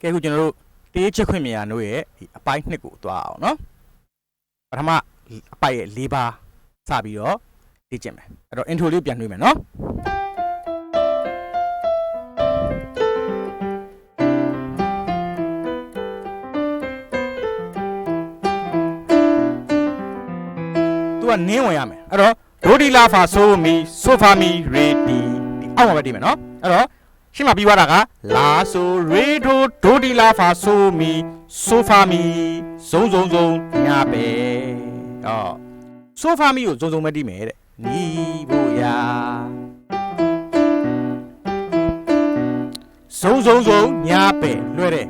ကဲအခုကျွန်တော်တို့တေးချစ်ခွင့်မြာတို့ရဲ့ဒီအပိုင်းနှစ်ကိုသွားအောင်နော်ပထမအပိုက်ရဲ့၄ပါးစပြီးတော့လေ့ကျင့်မယ်အဲ့တော့ intro လေးပြန်နှွေးမယ်နော်သူကနင်းဝင်ရမယ်အဲ့တော့ဒိုဒီလာဖာဆိုမီဆိုဖာမီရေဒီဒီအောက်မှာပဲတည်မယ်နော်အဲ့တော့ ရှင်းမပြီးသွားတာကလာဆိုရေဒိုဒိုဒီလာဖာဆိုမီဆိုဖာမီဇုံဇုံဇုံညာပဲအော်ဆိုဖာမီကိုဇုံဇုံပဲတည်မယ်တဲ့နီးဖို့ရာဇုံဇုံဇုံညာပဲလွှဲတယ်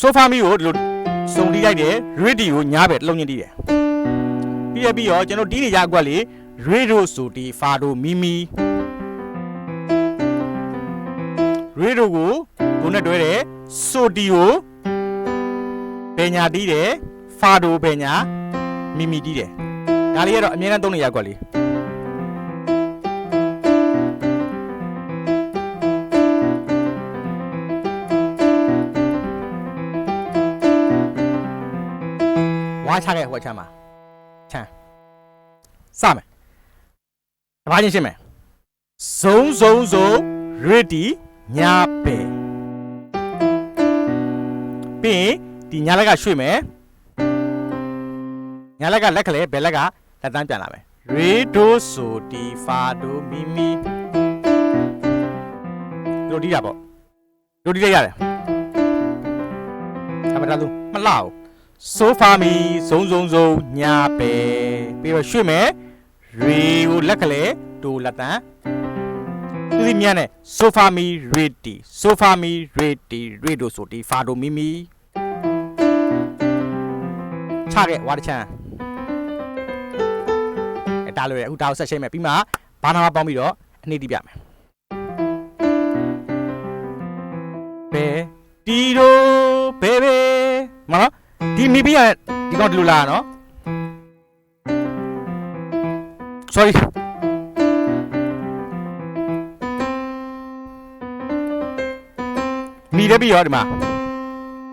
ဆိုဖာမီကိုဒီလိုစုံတီးလိုက်တယ်ရေဒီကိုညာပဲတစ်လုံးချင်းတီးတယ်ပြီးရပြီးတော့ကျွန်တော်ဒီနေကြအကွက်လေရေဒိုဆိုဒီဖာဒိုမီမီ ရေဒိုကိုဒိုနဲ့တွဲတယ်ဆိုဒီကိုဘယ်ညာတီးတယ်ဖာဒိုဘယ်ညာမီမီတီးတယ်ဒါလေးကတော့အမြဲတမ်းသုံးနေရကွက်လေဝါချခဲ့ဟိုချမ်းမှာချမ်းစမယ်တပါးချင်းရှင်းမယ်ဇုံဇုံဇုံ ready ညာပဲပြီးရင်ဒီညာလက်ကရွှေ့မယ်ညာလက်ကလက်ကလေးဘယ်လက်ကလက်တန်းပြန်လာမယ်ရေဒိုဆိုဒီဖာဒိုမီမီတို့ဒီတာပေါ့တို့ဒီလိုက်ရတယ်အမတာသူမလှဘူးဆိုဖာမီစုံစုံစုံညာပဲပြီးတော့ရွှေ့မယ်ရေကိုလက်ကလေးဒိုလက်တန် သူဒီမြန်နဲ့ဆိုဖာမီရေတီဆိုဖာမီရေတီရေဒိုဆိုဒီဖာဒိုမီမီချခဲ့ဝါတချမ်းအဲဒါလိုရအခုဒါကိုဆက်ရှင်းမယ်ပြီးမှဘာနာမပေါင်းပြီးတော့အနှိမ့်တိပြမယ်ဘယ်တီဒိုဘယ်ဘယ်မနော်ဒီမီဘီကဒီကောင်ဒီလိုလာနော် sorry မီလည်းပြီးရောဒီမှာ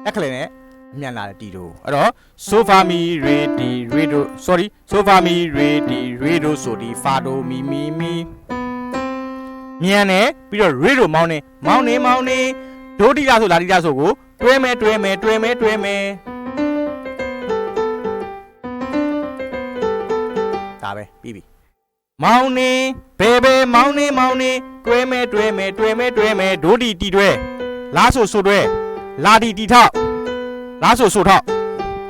တက်ခလဲနဲ့အမြန်လာတဲ့တီတို့အဲ့တော့ sofa mi ready redo sorry sofa mi ready redo ဆိုဒီ fado mi mi mi မြန်နေပြီးတော့ redo မောင်းနေမောင်းနေမောင်းနေဒိုတီလာဆိုလာတီလာဆိုကိုတွဲမဲတွဲမဲတွဲမဲတွဲမဲဒါပဲပြီးပြီမောင်းနေဘဲဘဲမောင်းနေမောင်းနေတွဲမဲတွဲမဲတွဲမဲတွဲမဲဒိုတီတီတွဲ လားဆိုဆိုတွဲလာတီတီထောက်လားဆိုဆိုထောက်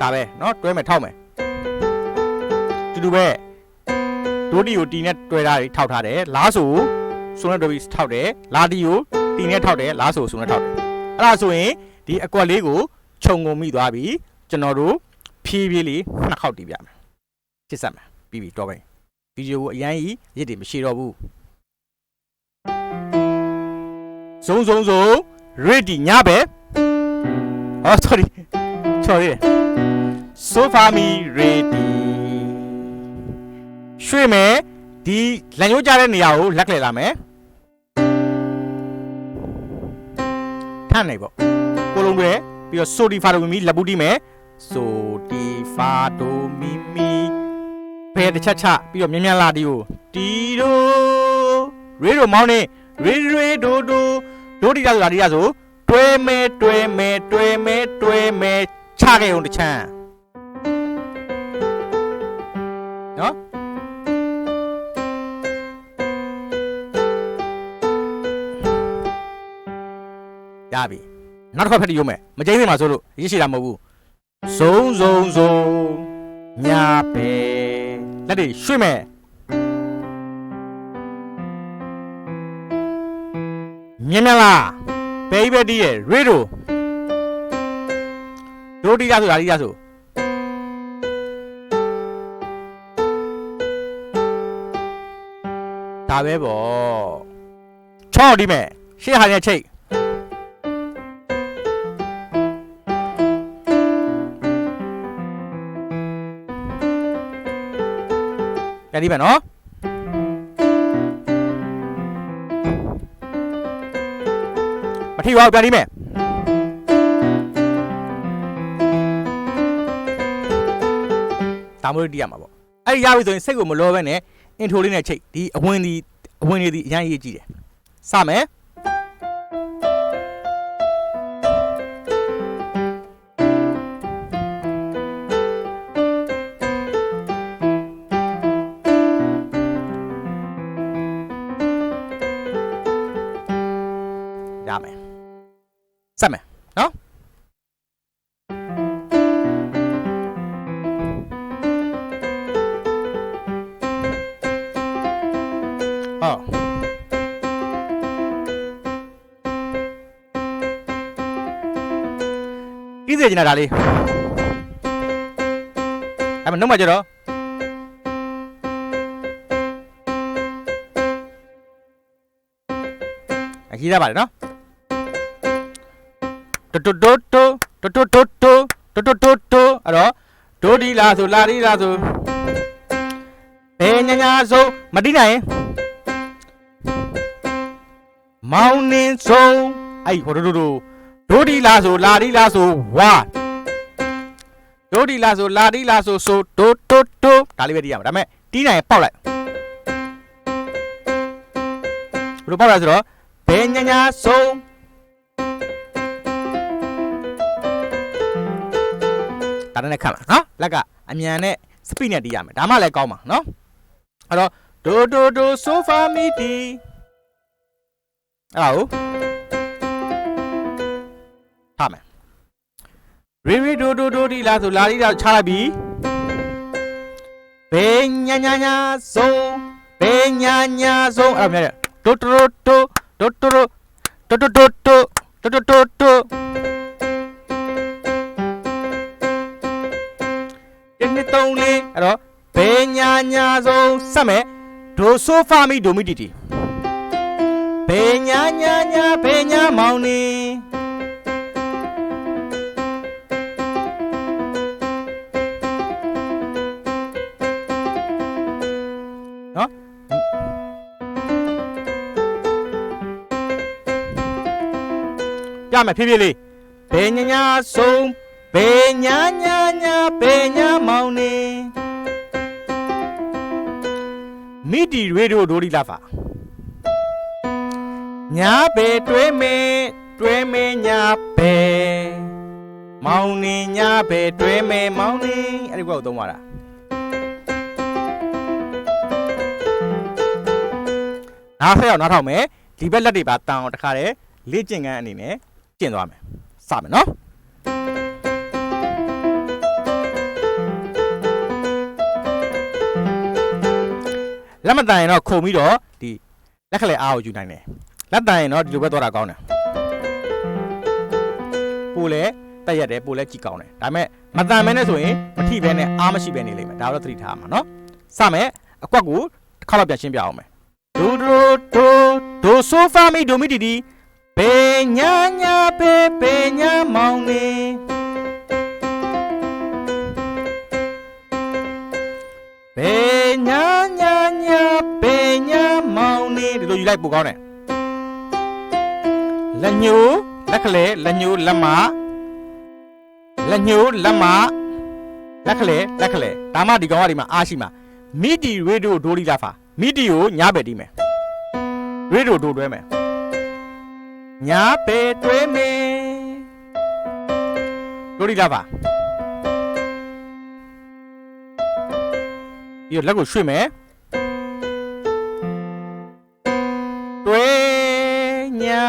ဒါပဲเนาะတွဲမဲထောက်မဲတူတူပဲဒိုတီကိုတီနဲ့တွဲထားတယ်ထောက်ထားတယ်လားဆိုဆိုနဲ့တွဲပြီးထောက်တယ်လာတီကိုတီနဲ့ထောက်တယ်လားဆိုဆိုနဲ့ထောက်တယ်အဲ့ဒါဆိုရင်ဒီအကွက်လေးကိုခြုံငုံမိသွားပြီကျွန်တော်တို့ဖြည်းဖြည်းလေးနှစ်ခေါက်တီးပြမယ်ချစ်ဆက်မယ်ပြီးပြီတော့ပဲဗီဒီယိုကိုအရင်ကြီးရစ်တယ်မရှိတော့ဘူးဇုံဇုံဇုံ ready ညပဲဟော sorry sorry sofa me ready ရွှေ့မယ်ဒီလန်ရိုးကြတဲ့နေရာကိုလက်လှည့်လာမယ်ထမ်းနေပေါ့ကိုလုံးတွေပြီးတော့ so di fa do mi လက်ပူးတီးမယ် so di fa do mi mi ဘယ်တစ်ချက်ချပြီးတော့မြ мян လာဒီကိုတီဒိုရေဒိုမောင်းနေရေရေဒိုဒို ဒိုတီတာဆိုတာဒီတာဆိုတွဲမဲတွဲမဲတွဲမဲတွဲမဲချခဲ့အောင်တစ်ချမ်းနော်ရပြီနောက်တစ်ခါဖက်တီးရုံးမယ်မကျင်းနေမှာဆိုလို့ရရှိတာမဟုတ်ဘူးဇုံဇုံဇုံညာပဲလက်တွေရွှေ့မယ် မြင်မလားဘယ်ဘက်တီးရဲ့ရေဒိုဒိုတီရဆိုတာတီရဆိုဒါပဲပေါ့ချောင်းဒီမဲ့ရှေ့ဟာနဲ့ချိတ်ရဒီမယ်နော် ထိပါဘူးပြန်ဒီမယ်ဒါမျိုးတီးရမှာပေါ့အဲ့ဒီရပြီဆိုရင်စိတ်ကိုမလောဘဲနဲ့အင်ထိုလေးနဲ့ချိတ်ဒီအဝင်ဒီအဝင်တွေဒီအရင်ရေးကြည့်တယ်စမယ် စမယ်နော်ဟုတ်ပြီးစေချင်တာဒါလေးအဲ့မနှုတ်မကြတော့အကြီးရပါတယ်နော် တိုတိုတိုတိုတိုတိုတိုတိုတိုတိုတိုအဲ့တော့ဒိုဒီလာဆိုလာဒီလာဆိုဘယ်ညာညာဆိုမတိနိုင်ရင်မောင်နှင်းဆုံးအဲ့ဟိုတို့တို့ဒိုဒီလာဆိုလာဒီလာဆိုဝါဒိုဒီလာဆိုလာဒီလာဆိုဆိုဒိုတိုတိုဒါလေးပဲတီးရမှာဒါပေမဲ့တီးနိုင်ရင်ပေါက်လိုက်ဘယ်လိုပေါက်လဲဆိုတော့ဘယ်ညာညာဆုံး ဒါနဲ့ခတ်မှာနော်လက်ကအမြန်နဲ့စပိနဲ့တီးရမယ်ဒါမှလည်းကောင်းပါနော်အဲ့တော့ဒိုဒိုဒိုဆိုဖာမီတီအဲ့ဒါကိုထားမယ်ရီရီဒိုဒိုဒိုဒီလာဆိုလာဒီလာချလိုက်ပြီဘေညာညာညာဆုံးဘေညာညာဆုံးအဲ့ဒါမြဲတိုတိုတိုတိုတိုတိုတိုတိုတိုတိုတိုတိုတိုဒီ နှစ်သုံးလေးအဲ့တော့ဘေညာညာဆုံးစက်မယ်ဒိုဆိုဖာမီဒိုမီတီတီဘေညာညာညာဘေညာမောင်နေနော်ပြမယ်ဖြည်းဖြည်းလေးဘေညာညာဆုံး ဘေညာညာညာဘေညာမောင်နေမိတီရေဒီယိုဒိုဒီလာဖာညာပဲတွဲမဲတွဲမဲညာပဲမောင်နေညာပဲတွဲမဲမောင်နေအဲ့ဒီကောက်သုံးပါတာနားဆက်အောင်နားထောင်မယ်ဒီဘက်လက်တွေပါတန်အောင်တခါတည်းလေ့ကျင့်ခန်းအနေနဲ့ကျင့်သွားမယ်စမယ်နော် လက်မတန်ရင်တော့ခုံပြီးတော့ဒီလက်ကလေးအားကိုယူနိုင်တယ်လက်တန်ရင်တော့ဒီလိုပဲသွားတာကောင်းတယ်ပိုလဲတက်ရက်တယ်ပိုလဲကြည့်ကောင်းတယ်ဒါပေမဲ့မတန်မဲနဲ့ဆိုရင်မထိဘဲနဲ့အားမရှိဘဲနေလိမ့်မယ်ဒါတော့သတိထားမှာနော်စမယ်အကွက်ကိုတစ်ခါတော့ပြန်ရှင်းပြအောင်မယ်ဒိုဒိုဒိုဒိုဆိုဖာမီဒိုမီတီတီဘေညာညာဘေဘေညာမောင်နေဘေညာညာညာဘေညာမောင်နေဒီ လိုယူလိုက်ပိုကောင်းတယ်လက်ညှိုးလက်ကလေးလက်ညှိုးလက်မလက်ညှိုးလက်မလက်ကလေးလက်ကလေးဒါမှဒီကောင်ကဒီမှာအားရှိမှာမီတီရေဒီယိုဒိုလီလာဖာမီတီကိုညားပဲတီးမယ်ရေဒီယိုဒိုတွဲမယ်ညားပဲတွဲမယ်ဒိုလီလာဖာဒီလက်ကိုရွှေ့မယ် ညာ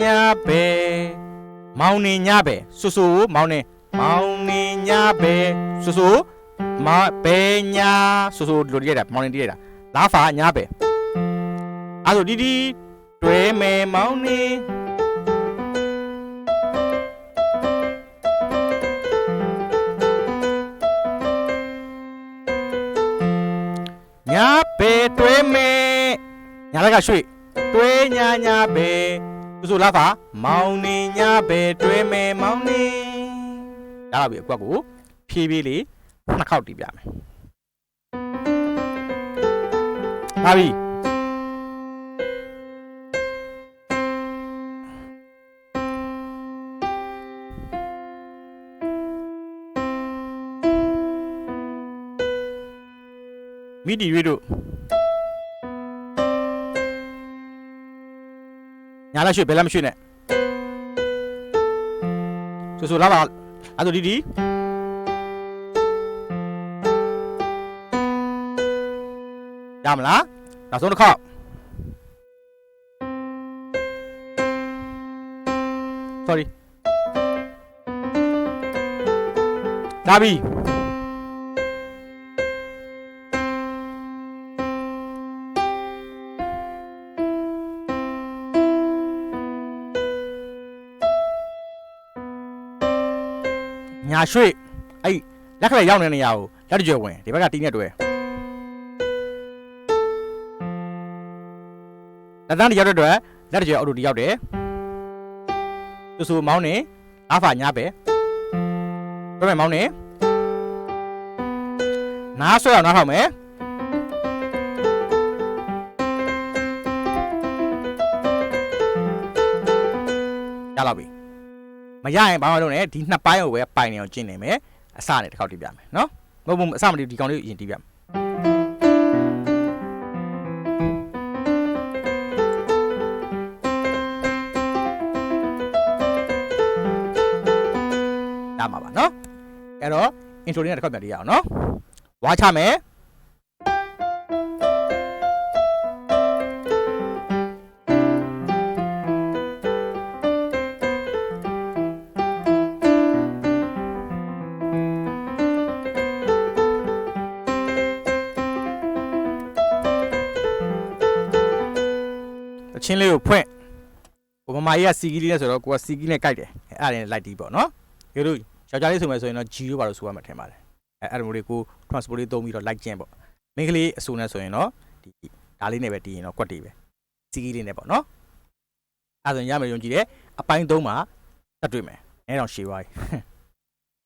ညာပဲမောင်နေညာပဲဆူဆူမောင်နေမောင်နေညာပဲဆူဆူမပဲညာဆူဆူလိုတည်းရတာမောင်နေတည်းရတာလာဖာညာပဲအဲ့ဆိုဒီဒီတွဲမယ်မောင်နေညာပဲတွဲမယ်ညာလက်ကရွှေ့ တွဲညာညာပဲဆိုလာပါမောင်နေညာပဲတွဲမယ်မောင်နေဒါတော့ပြီအကွက်ကိုဖြည်းဖြည်းလေးနှစ်ခေါက်တီးပြမယ်ပါပြီမိတီရွေးတို့ ညာလက်ရွှေ့ဘယ်လက်မရွှေ့နဲ့ဆိုဆိုလာပါအဲ့ဒါဒီဒီရမလားနောက်ဆုံးတစ်ခေါက် sorry လာပြီ ညာရွှေ့အဲ့လက်ခက်ရောက်နေတဲ့နေရာကိုလက်တကြွယ်ဝင်ဒီဘက်ကတီးနဲ့တွေ့လက်တန်းတရောက်တဲ့အတွက်လက်တကြွယ်အော်တိုတရောက်တယ်သူဆိုမောင်းနေအာဖာညာပဲတွေ့မယ်မောင်းနေနားဆွဲအောင်နားထောင်မယ်ရလောက်ပြီ မရရင်ဘာမှမလုပ်နဲ့ဒီနှစ်ပိုင်းကိုပဲပိုင်နေအောင်ကျင့်နေမယ်အစနဲ့တစ်ခေါက်တီးပြမယ်နော်မဟုတ်ဘူးအစမတီးဒီကောင်လေးကိုအရင်တီးပြမယ်ရမှာပါနော်အဲ့တော့ intro လေးနဲ့တစ်ခေါက်ပြန်တီးရအောင်နော်ဝါချမယ် အချင်းလေးကိုဖွင့်ဟိုမမကြီးကစီကီလေးနဲ့ဆိုတော့ကိုကစီကီနဲ့ကြိုက်တယ်အဲ့အဲ့ဒါနဲ့လိုက်တီးပေါ့နော်ကျေတို့ယောက်ျားလေးဆိုမယ်ဆိုရင်တော့ G လို့ပါလို့ဆိုရမှာထင်ပါတယ်အဲ့အဲ့လိုမျိုးလေးကို transport လေးသုံးပြီးတော့လိုက်ကျင့်ပေါ့မိန်းကလေးအဆိုနဲ့ဆိုရင်တော့ဒီဒါလေးနဲ့ပဲတီးရင်တော့ကွက်တီးပဲစီကီလေးနဲ့ပေါ့နော်အဲ့ဒါဆိုရင်ရမယ်ယုံကြည်တယ်အပိုင်း၃မှာတက်တွေ့မယ်အဲတော့ရှည်သွားပြီ